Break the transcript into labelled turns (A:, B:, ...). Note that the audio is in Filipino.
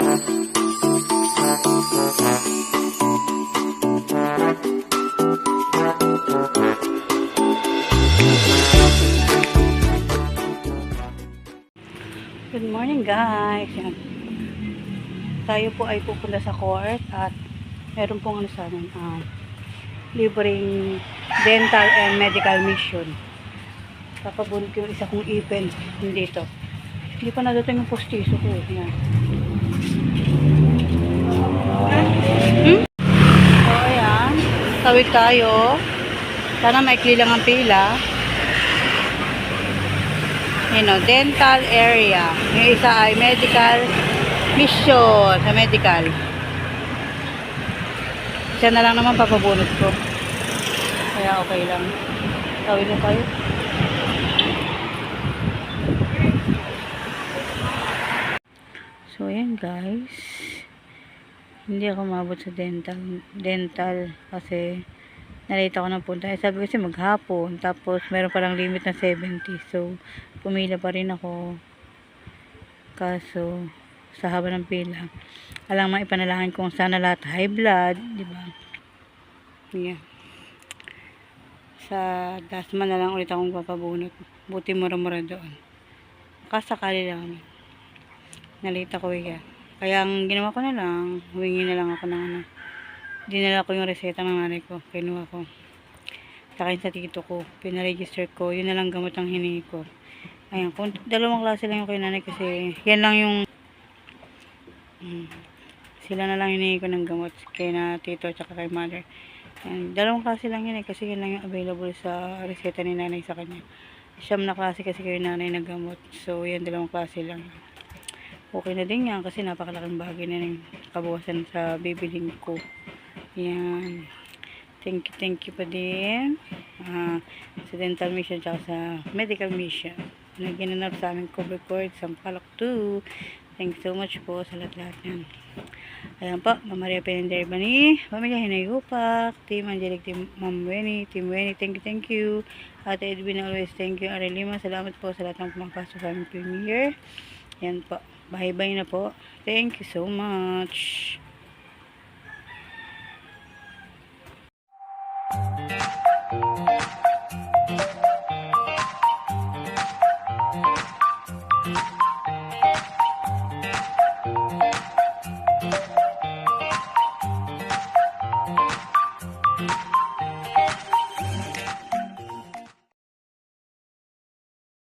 A: Good morning guys. Yan. Tayo po ay pupunta sa court at meron pong ano sa amin, ah, libreng dental and medical mission. Papabunot yung isa kong ipin dito. Hindi pa nadating yung postiso ko. eh. Yan. Hmm? So, ayan. Tawid tayo. Sana maikli lang ang pila. you know, dental area. Yung isa ay medical mission sa medical. Isa na lang naman papabunot ko. Kaya okay lang. Tawid na tayo. So, ayan guys. Hindi ako mabot sa dental. Dental kasi nalita ko ng punta. Eh, sabi kasi maghapon. Tapos, meron palang limit na 70. So, pumila pa rin ako. Kaso, sa haba ng pila, alang mga ipanalangin kung sana lahat high blood, di ba? Yeah. Sa Dasma na lang ulit akong papabunot. Buti mura-mura doon. Kasakali lang. Nalita ko yan. Kaya ang ginawa ko na lang, humingi na lang ako ng ano. Dinala ko yung reseta ng nanay ko. Kinuha ko. Sa akin sa tito ko. Pinaregister ko. Yun na lang gamot ang hiningi ko. Ayan. Kung dalawang klase lang yung kay nanay kasi yan lang yung mm, sila na lang hiningi ko ng gamot kay na tito at kay mother. Ayan. Dalawang klase lang yun eh kasi yun lang yung available sa reseta ni nanay sa kanya. Siyam na klase kasi kay nanay na gamot. So yan dalawang klase lang. Okay na din yan kasi napakalaking bagay na yung kabukasan sa bibiling ko. Yan. Thank you, thank you pa din. Ah, sa dental mission tsaka sa medical mission. Na ginanap sa aming cover court sa Palak 2. Thank you so much po sa lahat-lahat yan. Ayan po, Mama Maria Penender Bani, Pamilya Hinay Upak, Team Angelic, Team Ma'am Weni, Team Weni, thank you, thank you. Ate Edwin always, thank you. Are Lima, salamat po sa lahat ng pumapasok sa aming premiere. Yan po, bye-bye na po. Thank you so much.